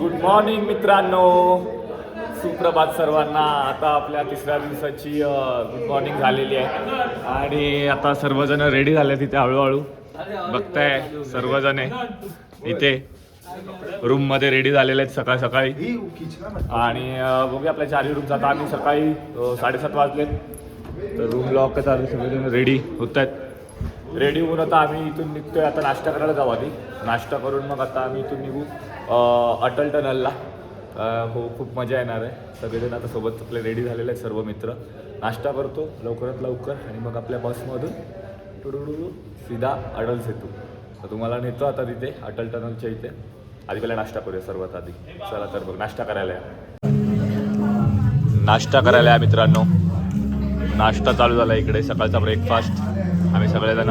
Good morning मित्रांनो. सुप्रभात सर्वांना. आता आपल्या तिसऱ्या दिवसाची गुड मॉर्निंग झालेली आहे. आणि आता सर्वजण रेडी झाले तिथे हळूहळू. बघताय सर्वजण इथे रूममध्ये रेडी झालेले आहेत सकाळ सकाळी. आणि बघूया आपल्या चारही रूम जाता आम्ही सकाळी साडेसात वाजले तर रूम लॉक चालू सगळेजण रेडी होत आहेत रेडी होऊन आता आम्ही इथून निघतोय. आता नाश्ता करायला जाऊ आधी. नाश्ता करून मग आता आम्ही इथून निघू अटल टनलला. हो खूप मजा येणार आहे. सगळेजण आता सोबत आपले रेडी झालेले आहेत सर्व मित्र. नाश्ता करतो लवकरात लवकर. आणि मग आपल्या बसमधून टुडुडुडू सीधा अटल सेतू. तर तुम्हाला नेतो आता तिथे अटल टनलच्या इथे. आधी पहिला नाश्ता करूया सर्वात आधी. चला तर बघ नाश्ता करायला या. नाश्ता करायला या मित्रांनो. नाश्ता चालू झाला इकडे सकाळचा ब्रेकफास्ट. आम्ही सगळेजण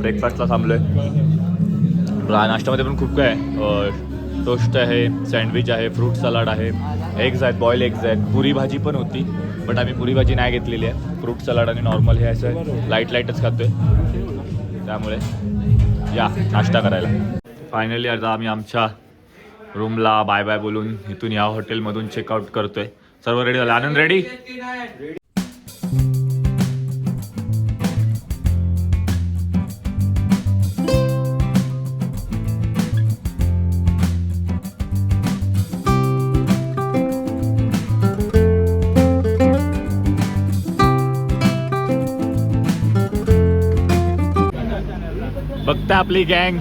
ब्रेकफास्टला थांबलोय. आहे नाश्त्यामध्ये पण खूप काय आहे टोस्ट आहे सँडविच आहे फ्रूट सलाड आहे एग्ज आहेत बॉईल एग्ज आहेत. पुरी भाजी पण होती बट आम्ही पुरी भाजी नाही घेतलेली आहे. फ्रूट सलाड आणि नॉर्मल हे असं लाइट लाईटच खातोय. त्यामुळे या नाश्ता करायला. फायनली आता आम्ही आमच्या रूमला बाय बाय बोलून इथून या हॉटेलमधून चेकआउट करतोय. सर्व रेडी झालं? आनंद रेडी आपली गँग.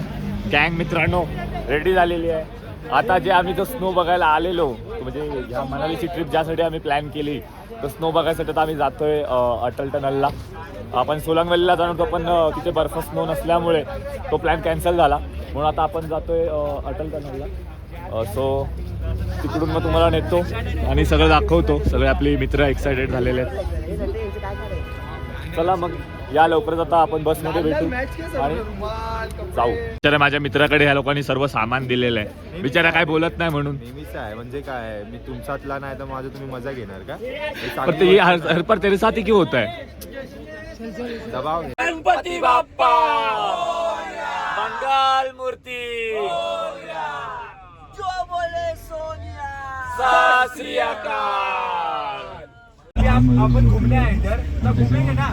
गँग मित्रांनो रेडी झालेली आहे. आता जे आम्ही जो स्नो बघायला आलेलो म्हणजे ह्या मनालीची ट्रिप ज्यासाठी आम्ही प्लॅन केली तर स्नो बघायसाठी आता आम्ही जातोय अटल टनलला. आपण सोलंगवलीला जाणार होतो पण तिथे बर्फ स्नो नसल्यामुळे तो प्लॅन कॅन्सल झाला. म्हणून आता आपण जातोय अटल टनलला. सो तिकडून मग तुम्हाला नेतो आणि सगळं दाखवतो. सगळे आपले मित्र एक्सायटेड झालेले आहेत. चला मग. या लवकरच आता आपण बसमध्ये भेटू आणि जाऊ. बिचारा माझ्या मित्राकडे ह्या लोकांनी सर्व सामान दिलेलं आहे. बिचारा काय बोलत नाही म्हणून. नेहमीच आहे. म्हणजे काय मी तुमच्यातला नाही तर माझं तुम्ही मजा घेणार का? पर चांगली ते ये गोष्ट हर हर पर तेरे साथ ही क्यों होता है? आहे. दबाव. गणपती बाप्पा! मंगल मूर्ती! सत श्री अकाल! अपन घूमने आए इधर. तब घूमेंगे ना.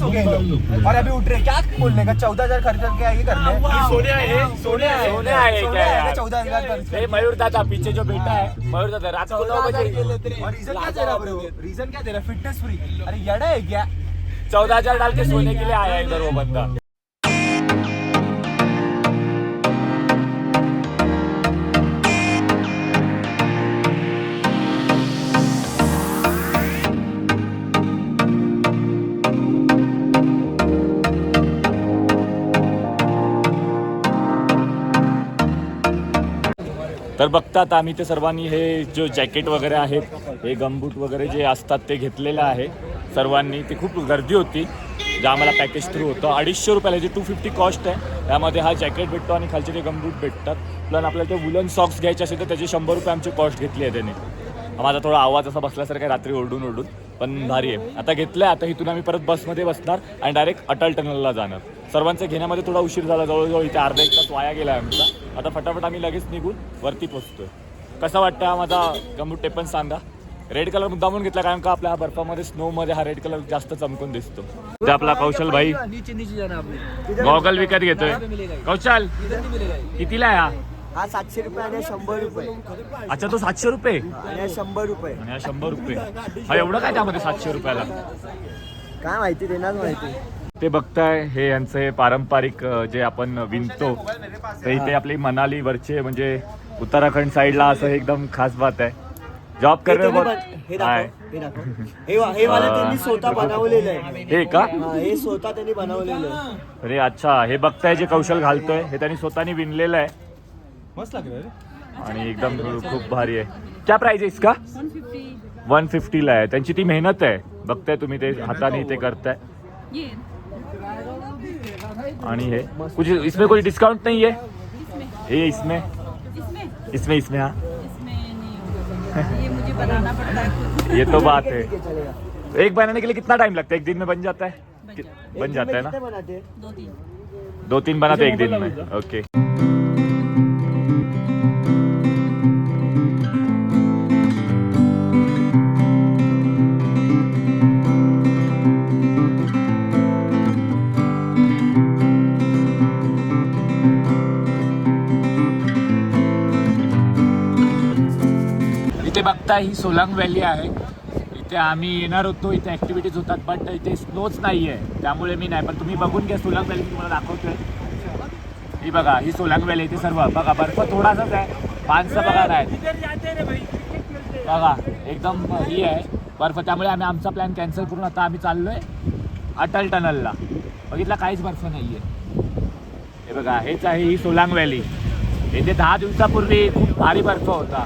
और अभी उठ रहे क्या बोलने का? चौदह हजार खर्च करके ये करने सोने आहे सोने आहे सोने क्या यार? चौदह हजार मयूर दादा पीछे जो बेटा है मयूर दादा रात को नौ बजे. रीजन क्या दे रहा ब्रो रीजन क्या दे रहा फिटनेस फ्री अरे यड़ा है क्या? चौदह हजार डाल के सोने के लिए आया इधर वो बंदा. तर बघतात आम्ही ते सर्वांनी हे जो जॅकेट वगैरे आहेत हे गमबूट वगैरे जे असतात ते घेतलेलं आहे सर्वांनी. ती खूप गर्दी होती जे आम्हाला पॅकेज थ्रू होतं. अडीचशे रुपयाला जे टू फिफ्टी कॉस्ट आहे त्यामध्ये हा जॅकेट भेटतो आणि खालचे ते गमबूट भेटतात. प्लस आपल्याला ते वुलन सॉक्स घ्यायचे असेल तर त्याचे शंभर रुपये आमची कॉस्ट घेतली आहे त्याने. माझा थोडा आवाज असा बसल्यासारखा रात्री ओरडून ओरडून पण भारी आहे. आता घेतलं आहे आता इथून आम्ही परत बसमध्ये बसणार आणि डायरेक्ट अटल टनलला जाणार. सर्वांचं घेण्यामध्ये थोडा उशीर झाला जवळजवळ इथे अर्धा एक तास वाया गेला आहे आमचा. आता फटाफट आम्ही लगेच निघून वरती पोचतोय कसा वाटतं हा माझा गंबूट ते पण सांगा. रेड कलर मुद्दामून घेतला कारण का आपल्या हा बर्फामध्ये स्नो मध्ये हा रेड कलर जास्त चमकून दिसतो. आपला कौशल भाई. नीचे नीचे जाना आपने गॉगल विकत घेतोय. कौशल. कितीला आहे हा? हा सातशे रुपये आणि हा शंभर रुपये. अच्छा तो सातशे रुपये? आणि हा शंभर रुपये. आणि हा शंभर रुपये. हा एवढं काय त्यामध्ये सातशे रुपयाला? काय माहिती देणार माहिती. ते बघताय हे यांचं हे पारंपरिक जे आपण विणतो तर इथे आपली मनाली वरचे म्हणजे उत्तराखंड साईडला असं एकदम खास बात आहे. जॉब कर रहे हो हे. हे हे हे वाला त्यांनी स्वतः बनवलेलं आहे. हे का? हा, हे स्वतः त्यांनी बनवलेलं आहे. अरे अच्छा हे बघताय जे कौशल घालतोय हे त्यांनी स्वतःनी विणलेलं आहे. मस्त लग रहा है रे. आणि एकदम खूप भारी आहे. क्या प्राइस आहे इसका? वन फिफ्टीला आहे. त्यांची ती मेहनत आहे. बघताय तुम्ही ते हाताने ते करताय. ये. आणि है। कुछ इसमें कोई डिस्काउंट नहीं है? ये इसमें? इसमें? इसमें इसमें हाँ। ये मुझे बनाना पड़ता है खुद। ये तो बात है। एक बनाने के लिए कितना टाइम लगता है? एक दिन में बन जाता है? बन जाता है। ना? कितने बनाते हैं? दो तीन दो तीन बनाते एक दिन में। ओके इथे ही सोलांग व्हॅली आहे. इथे आम्ही येणार होतो इथे ॲक्टिव्हिटीज होतात बट इथे स्नोच नाही आहे त्यामुळे मी नाही पण तुम्ही बघून घ्या सोलांग व्हॅली तुम्हाला दाखवतोय. ही बघा ही सोलांग व्हॅली इथे सर्व. बघा बर्फ थोडासाच आहे. माणसं बघा नाही बघा एकदम ही आहे. बर्फ त्यामुळे आम्ही आमचा प्लॅन कॅन्सल करून आता आम्ही चाललोय अटल टनलला. बघितला काहीच बर्फ नाही आहे हे बघा हेच आहे ही सोलांग व्हॅली येथे दहा दिवसापूर्वी खूप भारी बर्फ होता.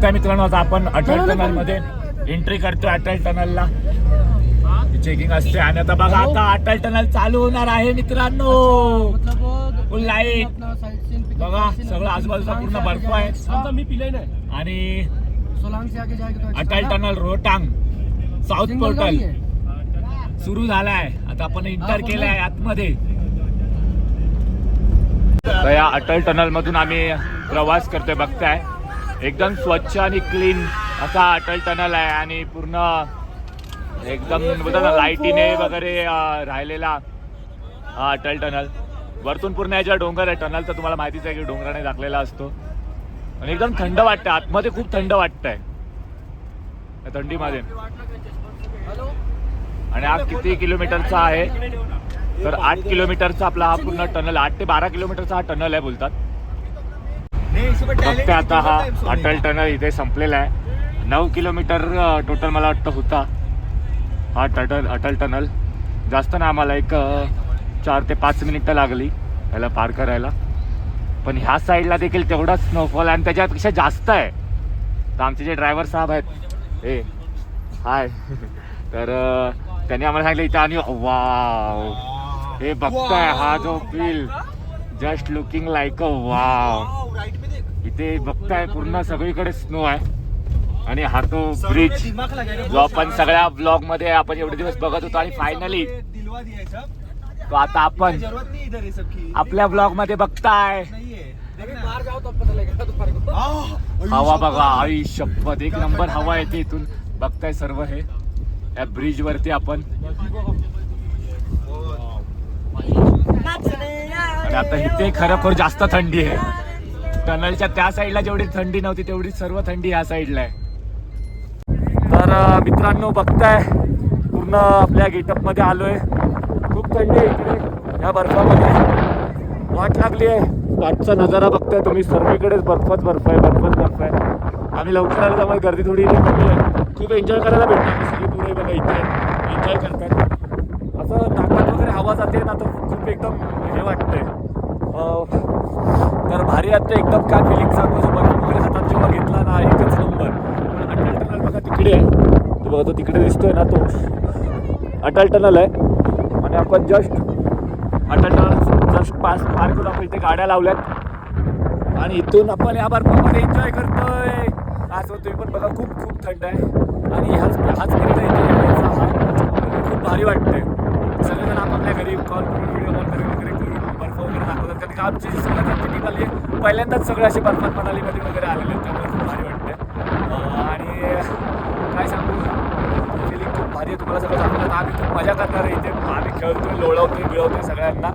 बघताय मित्रांनो आता आपण अटल टनलमध्ये एंट्री करतोय अटल टनलला. चेकिंग असते. आणि आता बघा आता अटल टनल चालू होणार आहे मित्रांनो. फुल लाइट बघा सगळं आजूबाजूचा पूर्ण बर्फ आहे. आणि Atal tunnel Rohtang south portal सुरू झालाय. आता आपण इंटर केलाय आतमध्ये. या अटल टनल मधून आम्ही प्रवास करतोय बघताय. एकदम स्वच्छ आणि क्लीन असा अटल टनल आहे आणि पूर्ण एकदम बोलतात ना लाईटीने वगैरे राहिलेला हा अटल टनल वरतून पूर्ण याच्या डोंगर आहे. टनल तर तुम्हाला माहितीच आहे की डोंगराने झाकलेला असतो. आणि एकदम थंड वाटतं. आतमध्ये खूप थंड वाटतंय. थंडीमध्ये. आणि हा किती किलोमीटरचा आहे? तर आठ किलोमीटरचा आपला हा पूर्ण टनल आठ ते बारा किलोमीटरचा हा टनल आहे बोलतात. फक्त आता हा अटल टनल इथे संपलेला आहे. नऊ किलोमीटर टोटल मला वाटतं होता. हा टटल अटल टनल जास्त ना आम्हाला एक चार ते पाच मिनिटं लागली याला पार करायला. पण ह्या साईडला देखील तेवढाच स्नोफॉल आहे आणि त्याच्यापेक्षा जास्त आहे. तर आमचे जे ड्रायव्हर साहेब आहेत ए हाय तर त्यांनी आम्हाला सांगितलं इथं आणि वाव. हे बघताय हा जो feel just looking like a wow. इथे बघताय पूर्ण सगळीकडे स्नो आहे. आणि हा तो ब्रिज जो आपण सगळ्या ब्लॉगमध्ये आपण एवढे दिवस बघत होतो आणि फायनली तो आता आपण आपल्या ब्लॉगमध्ये बघताय. हवा बघा आई शपथ. एक नंबर हवा येते इथून बघताय सर्व हे. या ब्रिज वरती आपण. आणि आता इथे खरोखर जास्त थंडी आहे. टनलच्या त्या साईडला जेवढी थंडी नव्हती तेवढी सर्व थंडी ह्या साईडला आहे. तर मित्रांनो बघताय पूर्ण आपल्या गेटअपमध्ये आलोय. खूप थंडी आहे इकडे या बर्फामध्ये. वाट लागली आहे. आजचा नजारा बघताय तुम्ही सर्वीकडेच बर्फच बर्फ आहे बर्फच बर्फ आहे आम्ही लवकर आलो त्यामुळे गर्दी थोडी कमी आहे. खूप एन्जॉय करायला भेटणार सगळी पुढे बघा इथे. एन्जॉय करतात असं नाकात वगैरे हवा जाते ना तर खूप एकदम हे वाटतंय. तर भारी आता एकदम काय फिलिंग सांगू वगैरे हातात जेव्हा घेतला ना एकच नंबर पण अटल टनल बघा तिकडे आहे. तो बघा तो तिकडे दिसतोय ना तो. अटल टनल आहे. आणि आपण just Atal tunnel just pass पार करून आपण इथे गाड्या लावल्यात. आणि इथून आपण या बर्फामध्ये एन्जॉय करतोय. आज तुम्ही पण बघा खूप खूप थंड आहे. आणि ह्याच हाच मिनिट इथे खूप भारी वाटतंय. सगळेजण आपापल्या घरी कॉल करून व्हिडिओ कॉल करून वगैरे का आमची जी सगळं त्यांची टीम आली पहिल्यांदाच सगळे असे बर्फात मनालीमध्ये वगैरे आलेले आहेत त्यामुळे खूप भारी वाटते आणि काय सांगू? फिलिंग खूप भारी आहे. तुम्हाला सगळं सांगतो आम्ही खूप मजा करणार आहे इथे. आम्ही खेळतोय लोळवतोय बिळवतोय सगळ्यांना.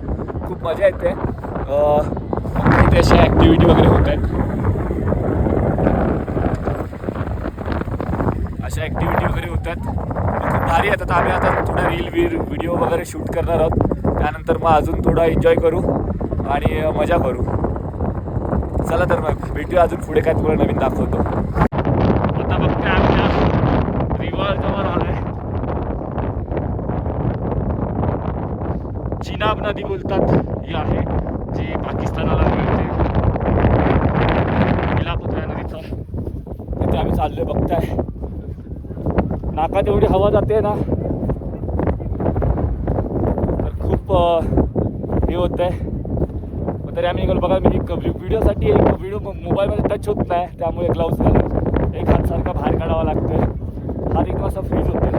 खूप मजा येते. इथे अशा ॲक्टिव्हिटी वगैरे होत आहेत. अशा ॲक्टिव्हिटी वगैरे होतात खूप भारी आहेत आता आम्ही आता थोडा रील वीर व्हिडिओ वगैरे शूट करणार आहोत. त्यानंतर मग अजून थोडा एन्जॉय करू. आणि मजा करू. चला तर मग भेटूया अजून पुढे काय तुम्हाला नवीन दाखवतो. आता बघते आमच्या रिव्हर जवळ आलोय. चिनाब नदी बोलतात ही आहे जी पाकिस्तानाला मिळते. नदीचा. तिथे आम्ही चाललोय बघताय. नाकात एवढी हवा जाते ना. तर खूप हे होत आहे तरी आम्ही निघालो. बघा म्हणजे मी व्हिडिओसाठी एक व्हिडिओ मोबाईलमध्ये टच होत नाही त्यामुळे ग्लव्स घालून एक हातसारखा बाहेर काढावा लागतोय. हात एकदम असा फ्रीज होते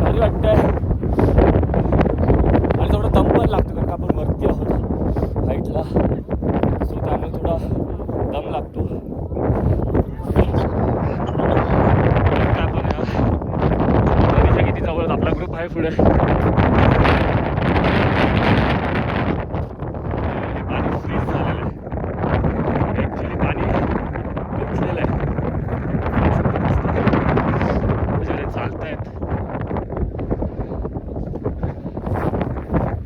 भारी वाटतंय आणि थोडा दम पण लागतो कारण का आपण वरती आहोत हाईटला सो त्यामुळे थोडा दम लागतो काय आपण या नदीच्या किती जवळ आपला ग्रुप आहे पुढे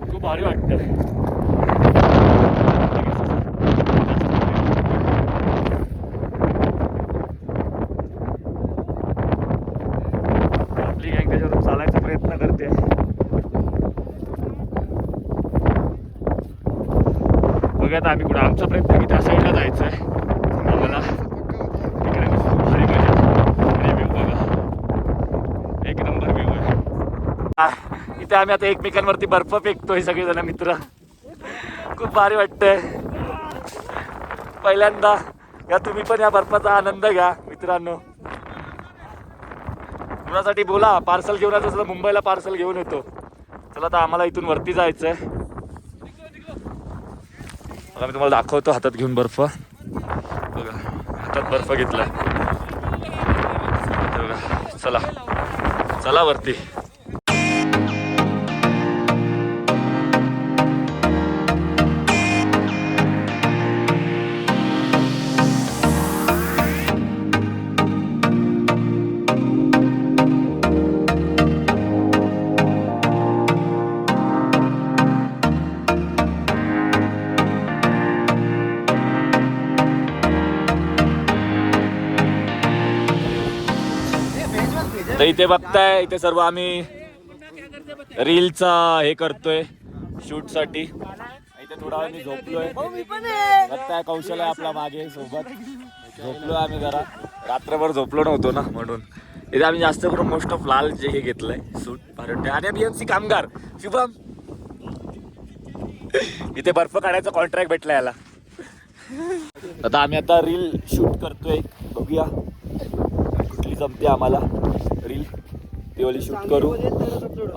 खूप भारी वाटतं आपली गँग त्याच्यावरून चालायचा प्रयत्न करते बघूया आम्ही कुठं. आमचा प्रयत्न की त्या साईडला जायचं आहे. आम्हाला तिकडे भारी मजा आणि व्ह्यू बघा. एक नंबर व्ह्यू आहे. इथे आम्ही आता एकमेकांवरती बर्फ फेकतोय सगळेजण मित्र. खूप भारी वाटतंय. पहिल्यांदा या तुम्ही पण या बर्फाचा आनंद घ्या मित्रांनो. कुणासाठी बोला? पार्सल घेऊन आता मुंबईला पार्सल घेऊन येतो. चला आता आम्हाला इथून वरती जायचंय. बघा मी तुम्हाला दाखवतो हातात घेऊन बर्फ. बघा हातात बर्फ घेतला. चला. चला वरती. इथे बघताय इथे सर्व आम्ही रीलचा हे करतोय शूटसाठी. इथे थोडा वेळ मी झोपलोय. बघताय कौशल आहे आपला मागे सोबत. झोपलोय आम्ही जरा. रात्रभर झोपलो नव्हतो ना म्हणून. इथे आम्ही जास्त करून मोस्ट ऑफ लाल जे हे घेतलंय सूट भारत आणि बीएमसी कामगार. शुभम. इथे बर्फ काढायचा कॉन्ट्रॅक्ट भेटला याला. आता आम्ही आता रील शूट करतोय. बघूया. कुठली जमते आम्हाला. ती वाली शूट करू.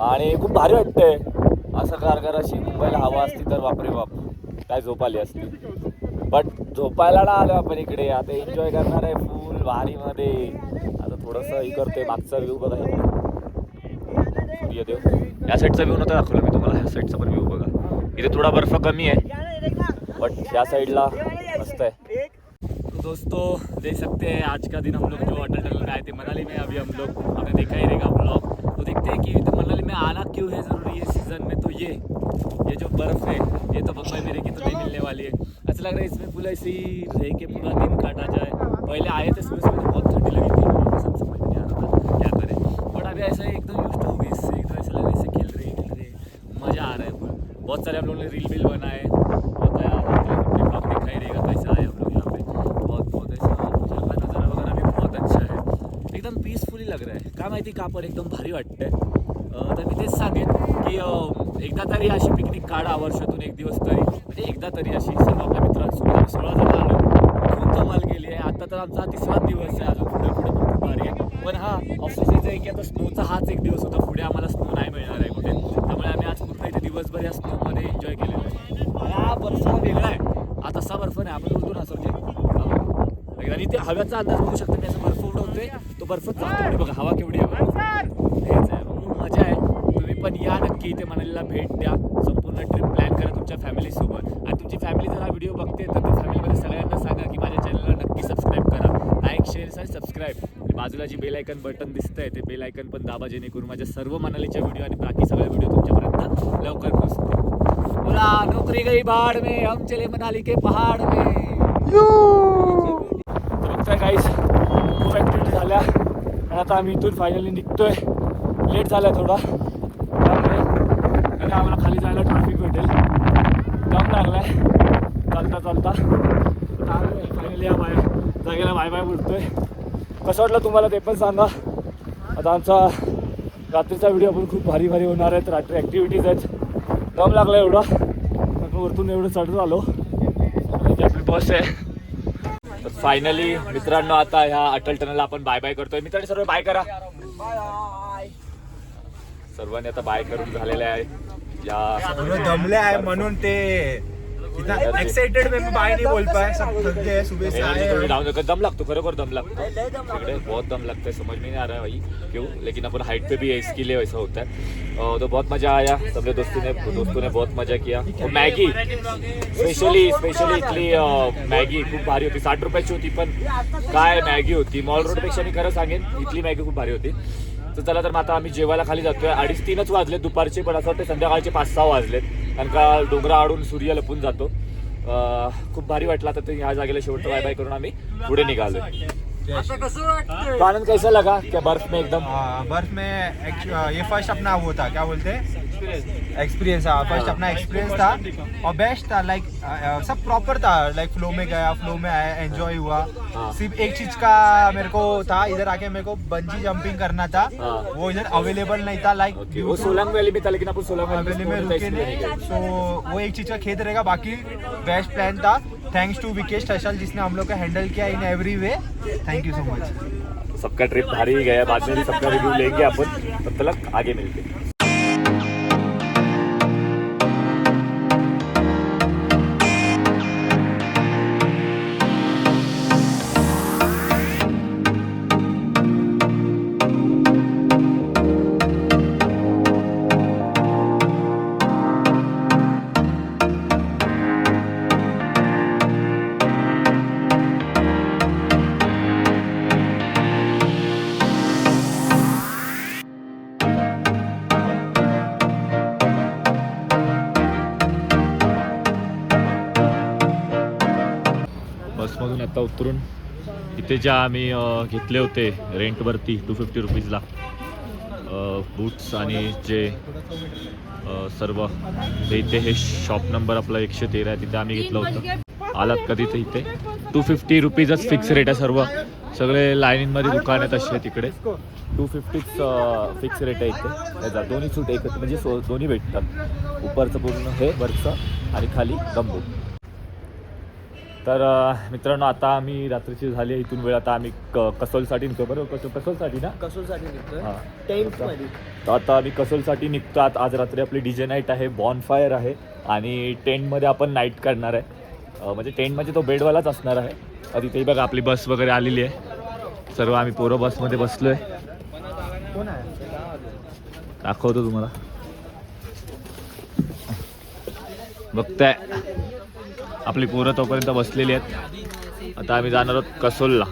आणि खूप भारी वाटतंय. असं कारगर अशी मुंबईला हवा असती तर बापरे बाप. काय झोप आली असती. बट झोपायला ना आलो आपण इकडे. आता एन्जॉय करणार आहे फुल भारीमध्ये. आता थोडंसं हे करतोय. मागचा व्ह्यू बघा. सूर्यदेव या साईडचा व्ह्यू नव्हता दाखवला मी तुम्हाला. ह्या साईडचा पण व्ह्यू बघा. इथे थोडा बर्फ कमी आहे. बट ह्या साईडला दोस्तों, देख सकते हैं आज का दिन हम लोग जो अटल टनल में आए थे मनाली में, अभी हम लोग आपने देखा ही रहेगा ब्लॉग तो देखते हैं कि तो मनाली में आना क्यों है ज़रूरी है सीज़न में? तो ये ये जो बर्फ़ है, ये तो बम्बई मेरे की तो नहीं मिलने वाली है। ऐसा लग रहा है इसमें पूरा ऐसे ही रह के पूरा दिन काटा जाए। पहले आए थे सुबह सुबह तो बहुत ठंडी लगी थी। सब समझ में नहीं आ रहा था क्या करें। बट अभी ऐसा एकदम यूज़ हो गई इससे, एकदम ऐसा लग रहा है इससे खेल रहे खेल रहे, मज़ा आ रहा है बहुत सारे हम लोगों ने रील वील रहा कापड एकदम भारी वाटतंय. तर मी तेच सांगेन की एकदा तरी अशी पिकनिक काढा वर्षातून एक दिवस तरी. म्हणजे एकदा तरी अशी सर्व आपल्या मित्रांसोबत आम्ही सोळा जण आलो. खूप धमाल गेली आहे. आता तर आमचा हा तिसरा दिवस आहे. अजून पुढे पुढे खूप भारी आहे. पण हा ऑफिसचं आहे की आता स्नोचा हाच एक दिवस होता. पुढे आम्हाला स्नो नाही मिळणार आहे कुठे. त्यामुळे आम्ही आज पूर्ण इथे दिवसभर या स्नोमध्ये एन्जॉय केलेलं आहे. हा बर्फ वेगळा आहे. आता तसा बर्फ नाही आपण बोलतो ना असं म्हणजे आणि ते हव्याचा अंदाज बघू शकतो मी असं बर्फ उडवतोय तो बर्फ जातो पुढे बघा हवा केवढी आहे. हेच आहे. मजा आहे. तुम्ही पण या नक्की इथे मनालीला भेट द्या. संपूर्ण ट्रिप प्लॅन करा तुमच्या फॅमिलीसोबत आणि तुमची फॅमिली जर हा व्हिडिओ बघते तर त्या फॅमिलीमध्ये सगळ्यांना सांगा की माझ्या चॅनलला नक्की सबस्क्राईब करा. लाईक शेअर आणि सबस्क्राईब बाजूला जी बेल आयकन बटन दिसतंय ते बेल आयकन पण दाबा जेणेकरून माझ्या सर्व मनालीच्या व्हिडिओ आणि बाकी सगळे व्हिडिओ तुमच्यापर्यंत लवकर पोहोचतील. बोला नौकरी गई बाढ़ में हम चले मनाली के पहाड़ में. तर बघताय काहीच खूप ॲक्टिव्हिटी झाल्या. आणि आता आम्ही इथून फायनली निघतोय. लेट झाला थोडा. त्यामुळे आणि आम्हाला खाली जायला ट्रॅफिक भेटेल. डम लागला आहे चालता. चालता फायनली या बाय जागेला बाय बाय बोलतोय. कसं वाटलं तुम्हाला ते पण सांगा. आता आमचा रात्रीचा व्हिडिओ पण खूप भारी भारी होणार आहेत रात्री ॲक्टिव्हिटीज आहेत. दम लागला एवढा. वरतून एवढं चढत आलो. आपली बस आहे तर फायनली मित्रांनो आता ह्या अटल टनलला आपण बाय बाय करतोय. मित्रांनी सर्व बाय करा. सर्वांनी आता बाय करून झालेले आहे. या दमले आहे म्हणून ते. एक्साइटेड में बाय नहीं बोल पाए सब थक गए सुबह से आए थोड़ी डाउन दम लागतो खरोखर दम लागतो। इकडे बहुत दम लगता है समझ में नहीं आ रहा है भाई क्यों? लेकिन अपन हाइट पे भी है इसके लिए वैसा होता है। और तो बहुत मजा आया सबने दोस्तों ने दोस्तों ने बहुत मजा किया। और मॅगी स्पेशली स्पेशली इथली अं, मॅगी खूप भारी होती साठ रुपयाची होती पण काय मॅगी होती? मॉल रोडपेक्षा मी खरं सांगेन इथली मॅगी खूप भारी होती। तर चला तर मग आता आम्ही जेवायला खाली जातोय. अडीच तीनच वाजले दुपारचे पण असं वाटतं संध्याकाळचे पाच सहा वाजलेत. कारण का डोंगरा आडून सूर्य लपून जातो. खूप भारी वाटला आता ते ह्या जागेला शेवट बाय बाय करून आम्ही पुढे निघालो तो आनंद कैसा लगा? क्या बर्फ़ में एकदम? हाँ, बर्फ़ में ये फ़र्स्ट अपना वो था क्या बोलते हैं? एक्सपीरियंस हाँ फ़र्स्ट अपना एक्सपीरियंस था। और बेस्ट था लाइक सब प्रॉपर था। लाइक फ्लो में गया फ्लो में आया एंजॉय हुआ। हाँ। सिर्फ़ एक चीज़ का मेरे को था इधर आके मेरे को बंजी जंपिंग करना था। हाँ। वो इधर अवेलेबल नहीं था लाइक वो सोलंग वैली में था लेकिन अपन सोलंग हवेली में रुके नहीं। सो वो एक चीज़ का खेत रहेगा बाकी बेस्ट प्लान था। थैंक्स टू विकेश टशल जिसने हम लोग का handle KIA in every way thank you so much सबका ट्रिप भारी ही। गया बाद में भी सबका रिव्यू लेंगे अपन। तब तक आगे मिलते हैं. बसमधून आता उतरून इथे ज्या आम्ही घेतले होते रेंटवरती टू फिफ्टी रुपीजला बूट्स आणि जे सर्व ते इथे हे शॉप नंबर आपला एकशे तेरा आहे तिथे आम्ही घेतलं होतं. आलात का तिथे इथे? टू फिफ्टी रुपीजच फिक्स रेट आहे सर्व. सगळे लाईनिंगमध्ये दुकान आहेत असे तिकडे. टू फिफ्टीच फिक्स रेट आहे इथे. त्याचा दोन्ही सूट एकच म्हणजे सो दोन्ही भेटतात. उपरचं पूर्ण हे वरचं आणि खाली गंबूट तर मित्रांनो आता आम्ही रात्रीची झाली आहे. इथून वेळ आता आम्ही क कसोलसाठी निघतो बरोबर? कसोल कसोलसाठी ना? हां. टेंटमध्ये. तर आता आम्ही कसोलसाठी निघतो आत आज रात्री आपली डीजे नाईट आहे बॉनफायर आहे. आणि टेंटमध्ये आपण नाईट करणार आहे. म्हणजे टेंट म्हणजे तो बेडवालाच असणार आहे. अ, तिथेही बघा आपली बस वगैरे आलेली आहे. सर्व आम्ही पोरं बसमध्ये बसलो आहे? दाखवतो तुम्हाला. बघताय. आपली पोरं तोपर्यंत बसलेली आहेत. आता आम्ही जाणार आहोत कसोलला.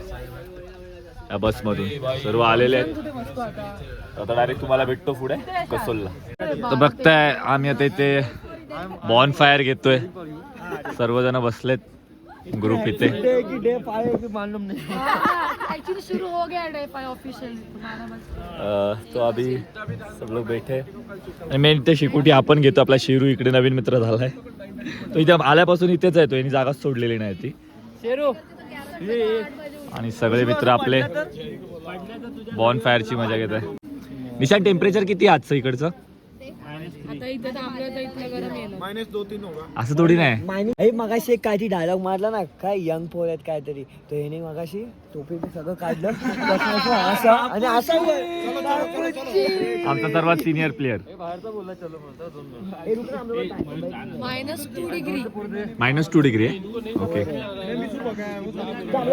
या बसमधून. सर्व आलेले आहेत. आता डायरेक्ट तुम्हाला भेटतो पुढे कसोलला. तर बघताय आम्ही आता इथे बॉन फायर घेतोय. सर्वजण बसलेत ग्रुप इथे. की डे फाय की मालूम नाही एक्चुअली शुरू हो तो अभी सब लोग बैठे. आणि मेन इथे शिकुटी आपण घेतो. आपला शिरू इकडे नवीन मित्र झालाय. तो इथे आल्यापासून इथेच आहे तो यांनी जागाच सोडलेली नाही ती. आणि सगळे मित्र आपले बॉन फायरची मजा घेत आहे. निशान टेम्परेचर किती आजचं इकडचं? तर इथलं गरम येलं असं थोडी नाही. हे मगाशी एक काहीतरी डायलॉग मारला ना काय यंग पोर आहेत काहीतरी. तर ह्याने मगाशी टोपी सगळं काढलं. बसण्याचं असं आणि असं आमचा सर्वात सिनियर प्लेअर हे रुक ना, time. Minus two degree minus two degree आहे? ओके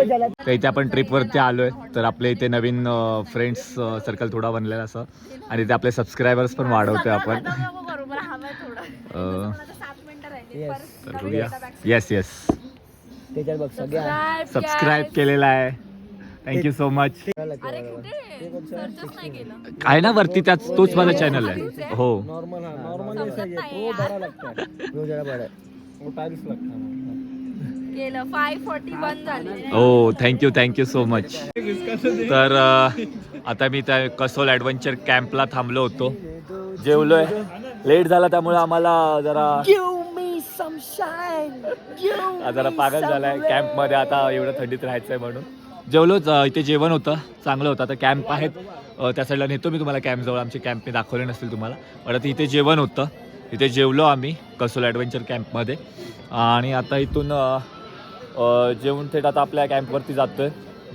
झालं. तर इथे आपण ट्रिपवरती आलो आहे तर आपल्या इथे नवीन फ्रेंड्स सर्कल थोडा बनलेला असं. आणि इथे आपले सबस्क्रायबर्स पण वाढवतोय आपण बरोबर हवंय थोडं अ, सात मिनिटं राहिली Yes. तर बघूया येस येस त्याच्यात बघ सगळे सबस्क्राईब केलेला आहे. थँक्यू सो मच अरे कुठे? सर्चच नाही केलं. आहे ना वरती त्याच तोच माझा चॅनल आहे. हो. नॉर्मल हा नॉर्मल बरा हो थँक्यू थँक्यू सो मच तर आता मी त्या कसोल ॲडव्हेंचर कॅम्पला थांबलो होतो. जेवलोय. लेट झाला त्यामुळे आम्हाला जरा जरा पागल झालाय rain. कॅम्पमध्ये आता एवढं थंडीत राहायचंय म्हणून. जेवलोच इथे जेवण होतं चांगलं होतं. आता कॅम्प आहेत. त्या साईडला नेतो मी तुम्हाला कॅम्पजवळ. आमचे कॅम्प मी दाखवले नसतील तुम्हाला. पण आता इथे जेवण होतं. इथे जेवलो आम्ही कसोल ॲडव्हेंचर कॅम्पमध्ये. आणि आता इथून जेवून थेट आता आपल्या कॅम्पवरती जातोय.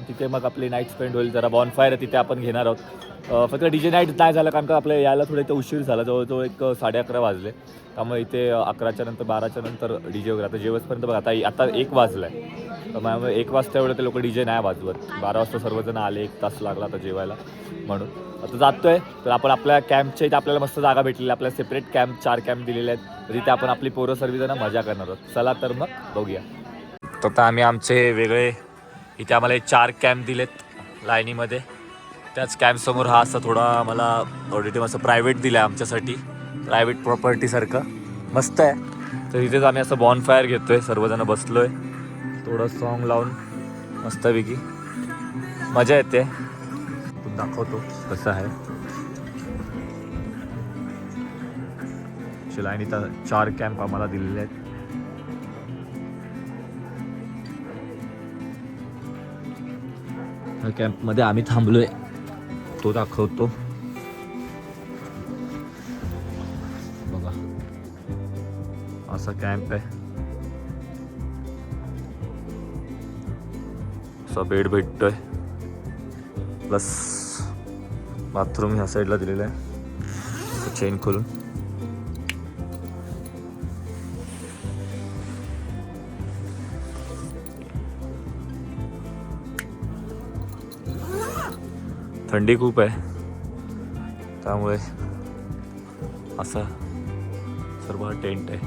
तिथे मग आपली नाईट स्पेंड होईल जरा बॉनफायर आहे तिथे आपण घेणार आहोत. फक्त डी जे नाईट नाही झालं कारण का आपल्या यायला थोडं इथे उशीर झाला जवळजवळ एक साडे अकरा वाजले. त्यामुळे इथे अकराच्या नंतर बाराच्या नंतर डी जे वगैरे आता जेवसपर्यंत बघा आता आता एक वाजला आहे त्यामुळे एक वाजता एवढं ते लोक डी जे नाही वाजवत. बारा वाजता सर्वजण आले एक तास लागला आता जेवायला म्हणून. आता जातो आहे तर आपण आपल्या कॅम्पच्या इथे आपल्याला मस्त जागा भेटलेली आहे. आपल्याला सेपरेट कॅम्प चार कॅम्प दिलेले आहेत. तर तिथे आपण आपली पोरं सर्वजण मजा करणार आहोत. चला तर मग बघूया. तर आता आम्ही आमचे वेगळे इथे आम्हाला चार कॅम्प दिलेत लाईनीमध्ये. त्याच कॅम्पसमोर हा असा थोडा आम्हाला ऑडिटिव्ह असं प्रायव्हेट दिलं आहे आमच्यासाठी प्रायव्हेट प्रॉपर्टीसारखं मस्त आहे. तर इथेच आम्ही असं बॉन फायर आहे सर्वजण आहे थोडं सॉन्ग लावून मस्तपैकी. मजा येते. दाखवतो कसं आहे. शिलाईने इथं चार कॅम्प आम्हाला दिलेले आहेत. ह्या कॅम्पमध्ये आम्ही थांबलोय. तो दाखवतो. बघा. असा कॅम्प आहे. असा बेड भेटतोय. प्लस बाथरूम ह्या साईडला दिलेला आहे. चेन खोलून. थंडी खूप आहे. त्यामुळे असा सर्व टेंट आहे.